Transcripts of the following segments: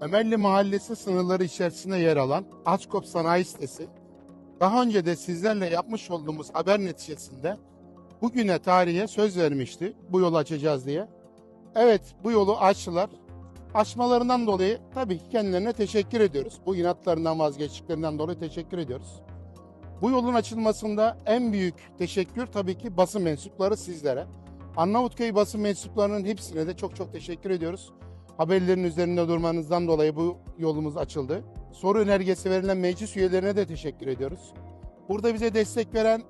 Ömerli Mahallesi sınırları içerisinde yer alan Açkop Sanayi Sitesi, daha önce de sizlerle yapmış olduğumuz haber neticesinde bugüne tarihe söz vermişti bu yolu açacağız diye. Evet bu yolu açtılar. Açmalarından dolayı tabii ki kendilerine teşekkür ediyoruz. Bu inatlarından vazgeçtiklerinden dolayı teşekkür ediyoruz. Bu yolun açılmasında en büyük teşekkür tabii ki basın mensupları sizlere. Arnavutköy basın mensuplarının hepsine de çok çok teşekkür ediyoruz. Haberlerin üzerinde durmanızdan dolayı bu yolumuz açıldı. Soru önergesi verilen meclis üyelerine de teşekkür ediyoruz. Burada bize destek veren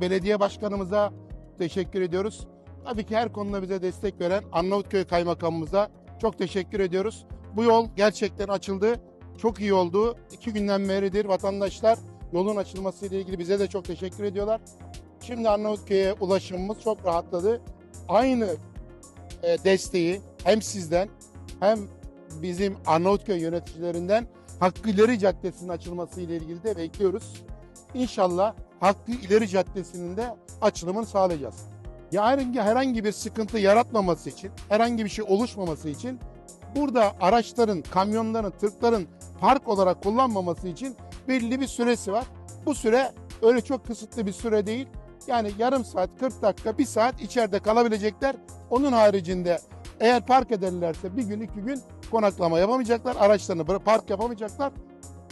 belediye başkanımıza teşekkür ediyoruz. Tabii ki her konuda bize destek veren Arnavutköy kaymakamımıza çok teşekkür ediyoruz. Bu yol gerçekten açıldı. Çok iyi oldu. İki günden beridir vatandaşlar yolun açılması ile ilgili bize de çok teşekkür ediyorlar. Şimdi Arnavutköy'e ulaşımımız çok rahatladı. Aynı e, desteği hem sizden hem bizim Arnavutköy yöneticilerinden Hakkı İleri Caddesi'nin açılması ile ilgili de bekliyoruz. İnşallah Hakkı İleri Caddesi'nin de açılımını sağlayacağız. Yarın herhangi bir sıkıntı yaratmaması için, herhangi bir şey oluşmaması için burada araçların, kamyonların, tırların park olarak kullanmaması için belli bir süresi var. Bu süre öyle çok kısıtlı bir süre değil. Yani yarım saat, 40 dakika, bir saat içeride kalabilecekler. Onun haricinde eğer park ederlerse bir gün, iki gün konaklama yapamayacaklar. Araçlarını park yapamayacaklar.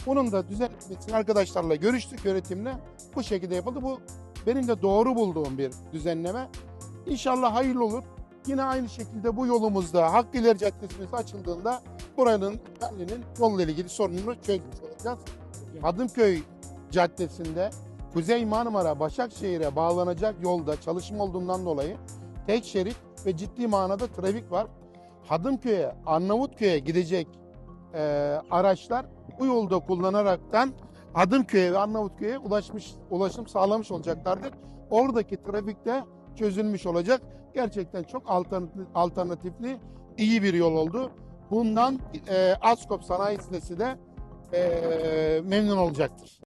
Bunun da düzenlenmesini arkadaşlarla görüştük yönetimle. Bu şekilde yapıldı. Bu benim de doğru bulduğum bir düzenleme. İnşallah hayırlı olur. Yine aynı şekilde bu yolumuzda Hakkılar Caddesi'nin açıldığında buranın Berlin'in yolla ilgili sorununu çözmüş olacağız. Adımköy Caddesi'nde Kuzey Marmara Başakşehir'e bağlanacak yolda çalışma olduğundan dolayı tek şerit ve ciddi manada trafik var. Hadımköy'e, Arnavutköy'e gidecek e, araçlar bu yolda kullanaraktan Hadımköy'e ve Arnavutköy'e ulaşmış ulaşım sağlamış olacaklardır. Oradaki trafik de çözülmüş olacak. Gerçekten çok alternatif, alternatifli iyi bir yol oldu. Bundan e, Askop Sanayi Sitesi de e, memnun olacaktır.